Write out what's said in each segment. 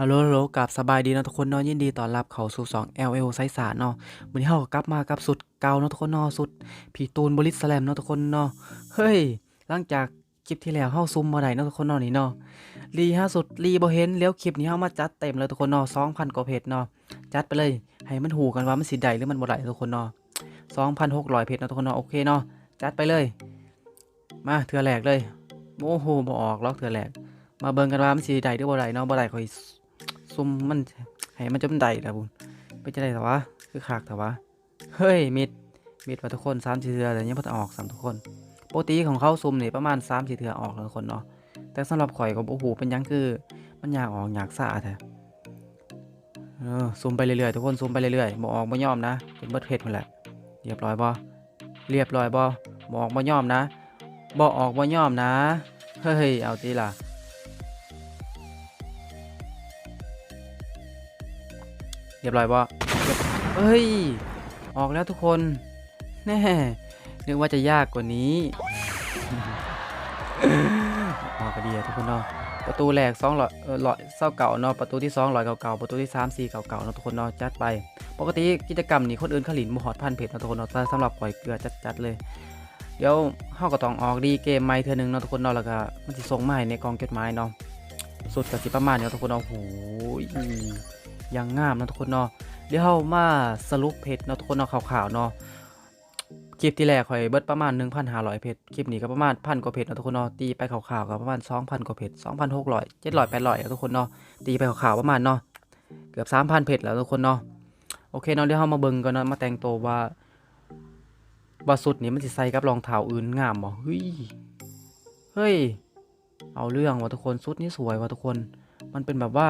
ฮัลโหลฮัลโหลกับสบายดีนะทุกคนเนาะยินดีต้อนรับเข้าสู่2 LL ไซสารเนาะวันนี้เฮาก็กลับมากับสุดเก่าเนาะทุกคนเนาะสุดพี่ตูนบริสแลมเนาะทุกคนเนาะเฮ้ย หลังจากคลิปที่แล้วเฮาซุ่มบ่ได้เนาะทุกคนเนาะนี่เนาะรีฮะสุดรีบ่เห็นแล้วคลิปนี้เฮามาจัดเต็มเลยทุกคนเนาะ2,000กว่าเพจเนาะจัดไปเลยให้มันหูกันว่ามันสิได้หรือมันบ่ได้ทุกคนเนาะ2,600เพจเนาะทุกคนเนาะโอเคเนาะจัดไปเลย มาเทื่อแรกเลยโอ้โหบ่ออกล็อกเทื่อแรกมาเบิ่งกันว่ามันสิได้หรือบ่ได้เนาะบ่ได้ค่อย ซุ่มมันให้มันจมได้แล้วบุญไปจะได้แต่ว่าคือขากแต่ว่าเฮ้ยมิดมิดว่าทุกคนสามสี่เทือแต่ยังพอจะออกสามทุกคนปกติของเขาซุ่มนี่ประมาณสามสี่เทือออกทุกคนเนาะแต่สำหรับข่อยก็โอ้โหเป็นยังคือ มันอยากออกอยากซ่าแท้เออซุ่มไปเรื่อยๆทุกคนซุ่มไปเรื่อยๆบ่ออกบ่ยอมนะเป็นเบิดเพชรหมดแหละเรียบร้อยบ่เรียบร้อยบ่บ่ออกบ่ยอมนะบ่ออกบ่ยอมนะ เฮ้ย เอาตีล่ะ เรียบร้อยบ่เรียบเฮ้ย ออกแล้วทุกคน แน่นึกว่าจะยากกว่านี้ ออกก็ดีอะทุกคนเนาะ ประตูแรกสองร้อยเออร้อเศร้าเก่าเนาะ ประตูที่สองร้อยเก่าๆ ประตูที่สามสี่เก่าๆเนาะทุกคนเนาะ จัดไป ปกติกิจกรรมนี่คนอื่นเขาหลินบ่ฮอดพันเพจเนาะทุกคนเนาะสำหรับปล่อยเกลือจัดๆเลย เดี๋ยวเฮาก็ต้องออกดีเกมใหม่เทื่อหนึงเนาะทุกคนเนาะ แล้วก็มันสิส่งมาให้ในกล่องจดหมายเนาะ สุดก็สิประมาณเนาะทุกคนเนาะโอ้โห ยังงามนะทุกคนเนาะเดี๋ยวเรามาสรุปเพจเนาะทุกคนเนาะขาวๆเนาะคลิปที่แรกข่อยเบิดประมาณ 1,500 เพจคลิปนี้ก็ประมาณพันกว่าเพจเนาะทุกคนเนาะตีไปขาวๆก็ประมาณ 2,000 กว่าเพจ2,600 700 800แล้วทุกคนเนาะตีไปขาวๆประมาณเนาะเกือบ 3,000 เพจแล้วทุกคนเนาะโอเคเนาะเดี๋ยวเรามาเบิ่งกันเนาะมาแต่งตัวว่าว่าสุดนี้มันสิใส่กับรองเท้าอื่นงามบ่เฮ้ยเฮ้ยเอาเรื่องว่ะทุกคนสุดนี้สวยว่ะทุกคน มันเป็นแบบว่า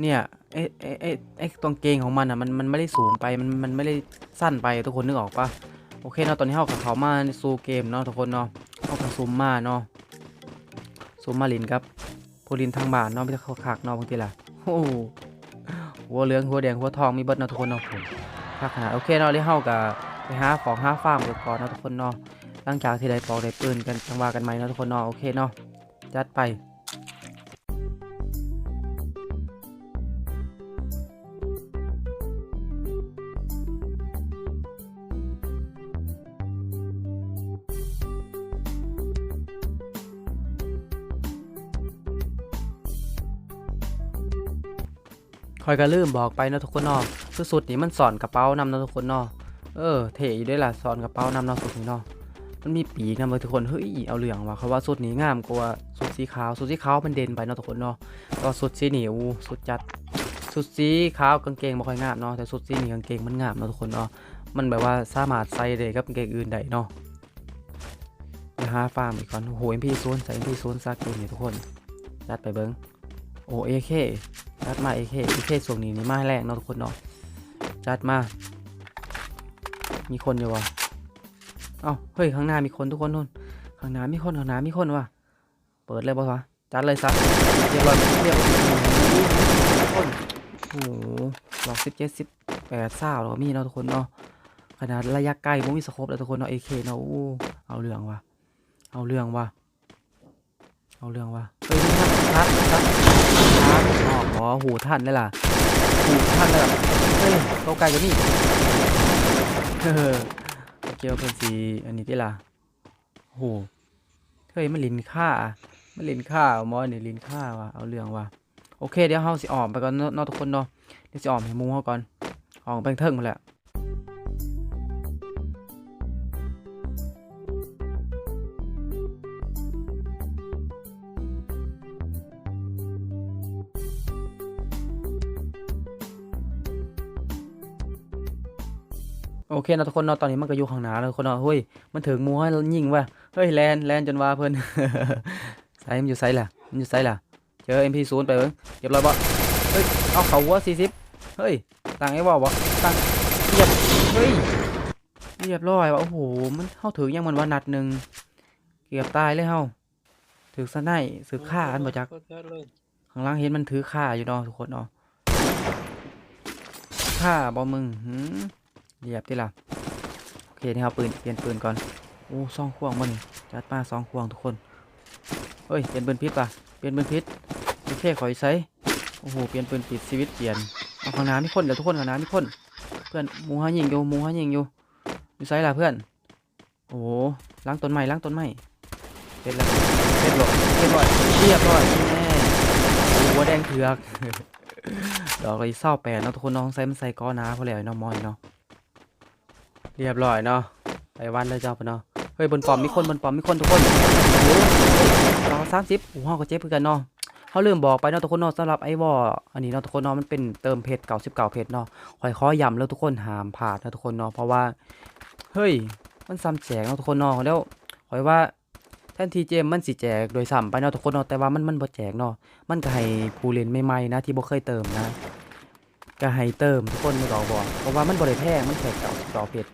เนี่ยไอ้ไอ้ไอ้ไอ้ตรงเกงของมันอะมันมันไม่ได้สูงไปมันมันไม่ได้สั้นไปทุกคนนึกออกปะโอเคเนาะตอนนี้เฮากับเขามาสู่เกมเนาะทุกคนเนาะเฮากับซูมมาเนาะซูมมาลินครับผู้ลินทางบ้านเนาะไม่ได้เขาคักเนาะบางทีล่ะโอ้หหัวเหลืองหัวแดงหัวทองมีเบิดเนาะทุกคนเนาะผมคักขนาดโอเคเนาะที่เฮากับไปหาของหาฟาร์มก่อนเนาะทุกคนเนาะหลังจากที่ได้ปอกได้ปืนกันจังหวะกันใหมเนาะทุกคนเนาะโอเคเนาะจัดไป อยก็ลืมบอกไปนะทุกคนเนาะคือสุดนี่มันสอนกระเป๋านำนะทุกคนเนาะเออเท่อยู่ด้วยล่ะสอนกระเป๋านำเนาะสุดนี้เนาะมันมีปีกนำเลยทุกคนเฮ้ยเอาเหลืองว่ะเขาว่าสุดนี้งามกว่าสุดสีขาวสุดสีขาวมันเด่นไปเนาะทุกคนเนาะก็สุดสีเหนียวสุดจัดสุดสีขาวกางเกงไม่ค่อยงามเนาะแต่สุดสีเหนี้กางเกงมันงามเนาะทุกคนเนาะมันแบบว่าสามารถใส่ได้กับกางเกงอื่นได้เนาะไปหาฟาร์มอีกก่อนโอ้โหเอ็มพีโซนใส่เอ็มพีโซนซักเกมนี่ทุกคนจัดไปเบิ้ง โอเอเคจัดมาเอเคเอเคส่วนนี้นี่มาแรงเนาะทุกคนเนาะจัดมา มีคนอยู่วะเอ้าเฮ้ยข้างหน้ามีคนทุกคนนู่นข้างหน้ามีคนข้างหน้ามีคนวะเปิดเลยป่ะวะจัดเลยซัเรียบร้อยเรียบคนโอ้โหหลอกสิบเจ็ดสิบแปดเศร้าแล้วมีเนาะทุกคนเนาะขนาดระยะไกลผมมีสโคปแล้วทุกคนเนาะเอเคเนาะโอ้เอาเรื่องวะเอาเรื่องวะเอาเรื่องวะเฮ้ยทัดทัดทั ดทันอ๋อหูท่านได้ล่ะหูท่านได้ล่ะเฮ้ยโตไกลกว่านี่เฮ้อเกี่ยวเพิ่นสีอันนี้ที่ล่ะโหเฮ้ยมันลินค่ามันลินค่ามอนี่ลินค่าว่ะเอาเรื่องว่ะโอเคเดี๋ยวเฮาสิออมไปก่อนเนาะเนาะทุกคนเนาะเดี๋ยวสิออมให้มูเฮาก่อนออมไปเทิงหมดแหละ โอเคเนาะทุกคนเนาะตอนนี้มันก็อยู่ข้างหน้าแล้วคนเนาะเฮ้ยมันถึงมูให้ยิงว่ะเฮ้ยแลนแลนจนว่าเพิ่นไซมันอยู่ไซล่ะมันอยู่ไซล่ะเจอ MP0 ไปเบิ่งเรียบร้อยบ่เฮ้ยเอาเขาวัว40เฮ้ยตั้งไอ้บ่บ่ตั้งเรียบเฮ้ยเรียบร้อยว่ะโอ้โหมันเฮาถึงยังมันว่านัดหนึ่งเกือบตายเลยเฮาถึกซะไนสึกฆ่าอันบ่จักจัดเลยข้างล่างเห็นมันถือฆ่าอยู่เนาะทุกคนเนาะฆ่าบ่มึงหืม เหยียบติล่ะโอเคนี่เอาปืนเปลี่ยนปืนก่อนโอ้ซองควงบ่นี่จัดมาซองควงทุกคนเฮ้ยเปลี่ยนปืนพิษป่ะเปลี่ยนปืนพิษโอเคขออีไซโอ้โหเปลี่ยนปืนปิดชีวิตเปลี่ยนเอาข้างน้ามีคนเดี๋ยวทุกคนข้างน้ามีคนเพื่อนหมูห้ายิงอยู่หมูห้ายิงอยู่อยู่ไซล่ะเพื่อนโอ้โหล้างต้นไม้ล้างต้นไม้เสร็จแล้วเรียบร้อเรียบร้อยเรียบร้อยแน่หัวแดงเถือกดอกเลยเศร้าแปดเนาะทุกคนน้องใส่มันใส่ก้อน้าพอแล้วเนาะมอยเนาะ เรียบร้อยเนาะไปวันเลยเจ้าปเนาะเฮ้ยบนปอมมีคนบนปอมมีคนทุกคนโอ้โหสองสามสิบโอ้โหก็เจ็บเพื่อกันเนาะเขาลืมบอกไปเนาะทุกคนเนาะสำหรับไอ้วออันนี้เนาะทุกคนเนาะมันเป็นเติมเพชรเก่าสิบเก่าเพชรเนาะคอยขอย้ำแล้วทุกคนหามผ่านนะทุกคนเนาะเพราะว่าเฮ้ยมันซ้ำแจกเนาะทุกคนเนาะแล้วคอยว่าแทนทีเจมมันสิแจกโดยซ้ำไปเนาะทุกคนเนาะแต่ว่ามันมันบ่แจกเนาะมันก็ให้ผู้เล่นใหม่ๆนะที่บ่เคยเติมนะก็ให้เติมทุกคนไม่บอกบอกเพราะว่ามันบ่ได้แพงมันแค่เก่าสิบเก่าเพชร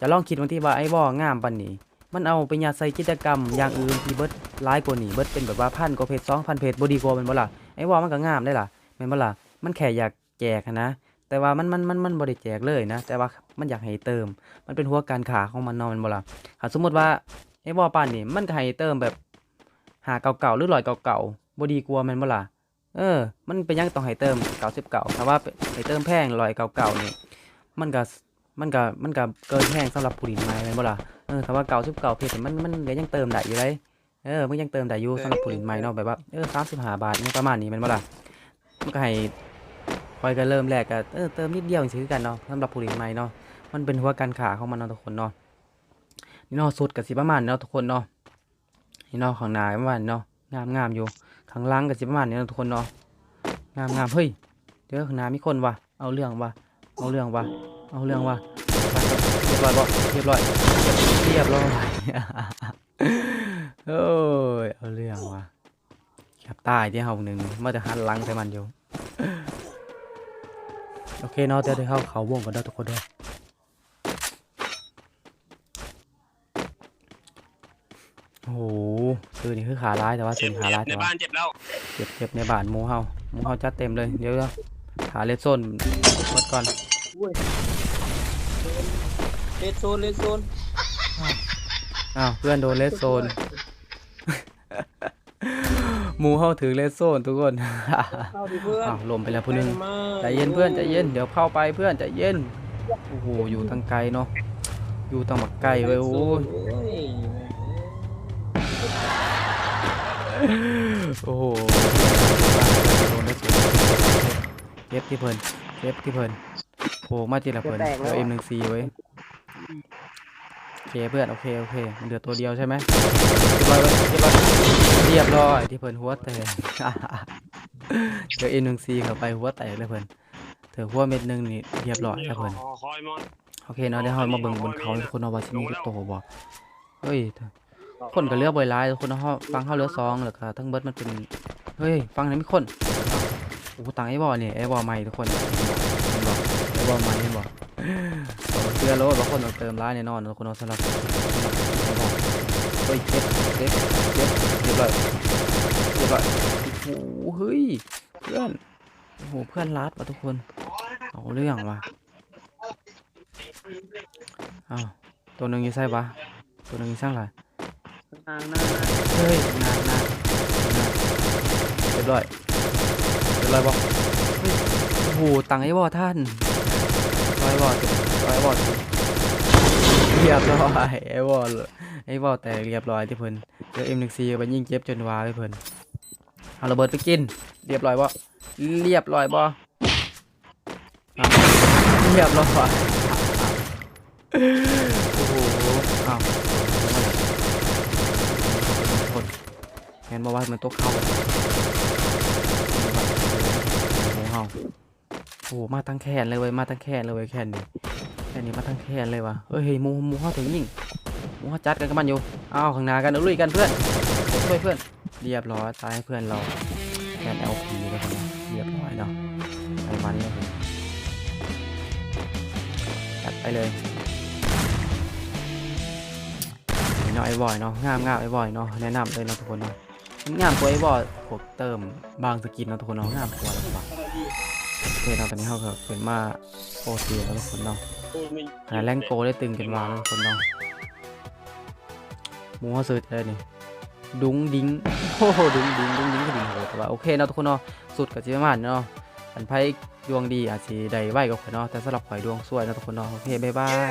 จะลองคิดวันที่ว่าไอ้วองามปานนี้ มันเอาไปยัดใส่กิจกรรมอย่างอื่นที่เบิดร้ายกว่านี้เบิดเป็นแบบว่าพันกว่าเพจสองพันเพจบดีกว่าแมันบ่ล่ะไอ้ว่ามันก็งามได้ล่ะแม่นบ่ล่ะมันแค่อยากแจกนะแต่ว่ามันมันมันมันบ่ได้แจกเลยนะ แต่ว่ามันอยากให้เติม มันเป็นหัวการขาของมันนาะแม่นบ่ล่ะถ้าสมมติว่าไอ้ว่าปานนี่มันก็ให้เติมแบบหาเก่าๆหรือลอยเก่าๆบ่ดีกว่าแม่นบ่ล่ะเออ มันเป็นยังต้องให้เติม99ถ้าว่าให้เติมแพงลอยเก่าๆนี่ มันก็ มันก็มันก็เกินแพงสำหรับผู้ดินไม้แม่นบ่ล่ะเออแต่ว่าเก่าสิบเก่าเพจมันมันก็ยังเติมได้อยู่เลยเออมันยังเติมได้อยู่สำหรับผู้เล่นใหม่เนาะแบบว่าเออสามสิบห้าบาทนี่ประมาณนี้แมันบ่ล่ะมันก็ให้คอยกันเริ่มแรกก็เออเติมนิดเดียวอย่างซื้อกันเนาะสำหรับผู้เล่นใหม่เนาะมันเป็นหัวการขาของมันเนาะทุกคนเนาะนี่เนาะสุดกับสิประมาณนี้เนาะทุกคนเนาะนี่เนาะข้างหน้าก็ประมาณนี้เนาะงามงามอยู่ข้างหล่างกับสิประมาณนี้เนาะทุกคนเนาะงามงามเฮ้ยเดี๋ยวข้างหน้ามีคนว่ะเอาเรื่องว่ะเอาเรื่องว่ะ เอาเรื่องว่ะเรียบร้อยบ่เรียบร้อยเรียบร้อยโอ้ยเอาเรื่องว่ะแคบตายที่เฮาหนึ่งเมื่อจะหันหลังใส่มันอยู่โอเคเนาะเดี๋ยวเดี๋ยวเข้าเขาวงกันเด้อทุกคนเด้อโอ้โหซื้อนี่คือขาร้ายแต่ว่าซื้อขาร้ายในแต่ว่าบ้านเจ็บแล้วเก็บเก็บในบ้านหมูเฮาหมูเฮาจัดเต็มเลยเดี๋ยวเดี๋ยวหาเลสโซนหมดก่อน เลดโซนเลดโซนอ้าวเพื่อนโดนเลสโซนหมูเฮาถือเลสโซนทุกคนเข้าดิเพื่อนอ้าวลมไปแล้วผู้หนึงมาใจเย็นเพื่อนใจเย็นเดี๋ยวเข้าไปเพื่อนใจเย็นโอ้โหอยู่ตั้งไกลเนาะอยู่ตั้งบักไกลเลยโอ้ยโอ้ยโอ้โหโดนเลสโซนเก็บที่เพิ่นเก็บที่เพิ่น โผล่มาทีละเพิ่นเดี๋ยวเอ็มหนึ่งซีไว้โอเคเพื่อนโอเคโอเคมันเหลือตัวเดียวใช่ไหมเรียบร้อยเรียบร้อยเรียบร้อยที่เพิ่นหัวแตกเดี๋ยวเอ็มหนึ่งซีเข้าไปหัวแตกเลยเพิ่นเถือหัวเม็ดหนึ่งนี่เรียบร้อยแล้วเพิ่นคอยมอนโอเคเนาะเดี๋ยวเรามาเบิ่งบนเขาทุกคนเอาว่าสิมีกี่โตบ่เฮ้ยคนก็เหลือบ่หลายทุกคนเนาะเราฟังเขาเหลือสองแล้วก็ทั้งเบิดมันเป็นเฮ้ยฟังไหนมีคนโอ้โหตังไอ้บอเนี่ยไอ้บอใหม่ทุกคน เห็นบ่ไหม่เห็นบอาเชื่อแล้วว่าคนต้องเติมร้ายแน่นอนทุกคนเนาสำหรับไอ้บอเฮ้ยเจ็บเจ็บเจ็บเรียบร้อยเรียบร้อยโอ้โหเฮ้ยเพื่อนโอ้โหเพื่อนรัดว่ะทุกคนเอาเรื่องว่ะอ้าวตัวหนึ่งอยี่ไส้ปะตัวหนึ่งยี่สร้างอะไรนางนางเฮ้ยนานนานเรียบร้อยเรียบร้อยบอก โอ้โหตังไอ้บอท่านร้อยบอร้อยบอเรียบร้อยไอ้บอไอ้บอแต่เรียบร้อยที่เพิ่นเจอเอ็มหนึ่งซีไปยิงเจ็บจนวาไปเพิ่นเอาระเบิดไปกิน เรียบร้อยบ่เรียบร้อยบ่อ้าวเรียบร้อยโอ้โหอ้าวคนแมนบอกว่ามันตกเข้าโอ้โหเฮา โอ้มาตั้งแขนเลยเว้ยมาตั้งแขนเลยเว้ยแขนนี่แขนนี้มาตั้งแขนเลยวะเอ้ยเฮ้ยมูมูฮาถึงยิงมูฮาจัดกันกับมันอยู่อ้าวข้างหน้ากันเอาลุยกันเพื่อนช่วยเพื่อนเรียบร้อยตายให้เพื่อนเราแขน LP แล้วคนนะเรียบร้อยเนาะไปมานี่นะครับจัดไปเลยนี่เนาะไอ้บอยเนาะงามงามไอ้บอยเนาะแนะนำเลยเนาะทุกคนเนาะมันงามกว่าไอ้บอยพวกเติมบางสกินเนาะทุกคนเนาะงามกว่าแล้วปะ โอเคเนาตอนนี้เขาก็เป็นมาโอทีแล้วทุกคนเนาะหาแรงโกได้ตึงกันมาแล้วทุกคนเนาะมูเขาซื้อได้นี่ดุ้งดิ้งโอ้โหดุ้งดิ้งดุ้งดิ้งก็ดิ้งโหแต่ว่าโอเคเนาะทุกคนเนาะสุดกับจิประมาณนี้เนาะอันไพ่ดวงดีอาจสิได้ไวกว่าข่อยเนาะแต่สำหรับข่อยดวงสวยเนาะทุกคนเนาะโอเคบ๊ายบาย